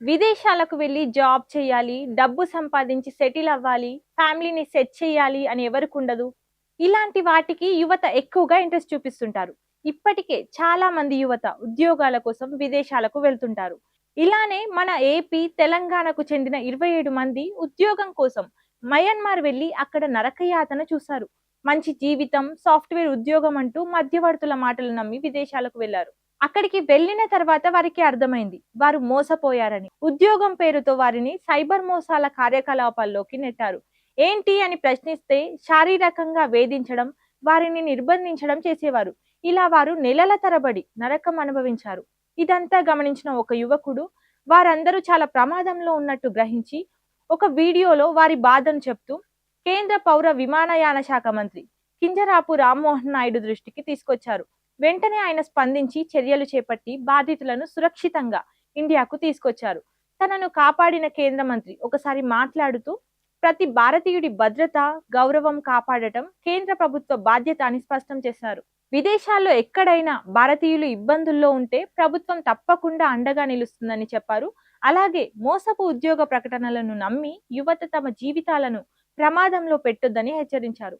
విదేశాలకు వెళ్ళి జాబ్ చేయాలి డబ్బు సంపాదించి సెటిల్ అవ్వాలి ఫ్యామిలీని సెట్ చేయాలి అని ఎవరికి ఉండదు. ఇలాంటి వాటికి యువత ఎక్కువగా ఇంట్రెస్ట్ చూపిస్తుంటారు. ఇప్పటికే చాలా మంది యువత ఉద్యోగాల కోసం విదేశాలకు వెళ్తుంటారు. ఇలానే మన ఏపీ తెలంగాణకు చెందిన ఇరవై ఏడు మంది ఉద్యోగం కోసం మయన్మార్ వెళ్ళి అక్కడ నరకయాతన చూశారు. మంచి జీవితం సాఫ్ట్వేర్ ఉద్యోగం అంటూ మధ్యవర్తుల మాటలు నమ్మి విదేశాలకు వెళ్ళారు. అక్కడికి వెళ్ళిన తర్వాత వారికి అర్థమైంది. వారు మోసపోయారని. ఉద్యోగం పేరుతో వారిని సైబర్ మోసాల కార్యకలాపాల్లోకి నెట్టారు. ఏంటి అని ప్రశ్నిస్తే శారీరకంగా వేధించడం వారిని నిర్బంధించడం చేసేవారు. ఇలా వారు నెలల తరబడి నరకం అనుభవించారు. ఇదంతా గమనించిన ఒక యువకుడు వారందరూ చాలా ప్రమాదంలో ఉన్నట్టు గ్రహించి ఒక వీడియోలో వారి బాధను చెప్తూ కేంద్ర పౌర విమానయాన శాఖ మంత్రి కింజరాపు రామ్మోహన్ నాయుడు దృష్టికి తీసుకొచ్చారు. వెంటనే ఆయన స్పందించి చర్యలు చేపట్టి బాధితులను సురక్షితంగా ఇండియాకు తీసుకొచ్చారు. తనను కాపాడిన కేంద్ర మంత్రి ఒకసారి మాట్లాడుతూ ప్రతి భారతీయుడి భద్రత గౌరవం కాపాడటం కేంద్ర ప్రభుత్వ బాధ్యత అని స్పష్టం చేశారు. విదేశాల్లో ఎక్కడైనా భారతీయులు ఇబ్బందుల్లో ఉంటే ప్రభుత్వం తప్పకుండా అండగా నిలుస్తుందని చెప్పారు. అలాగే మోసపు ఉద్యోగ ప్రకటనలను నమ్మి యువత తమ జీవితాలను ప్రమాదంలో పెట్టొద్దని హెచ్చరించారు.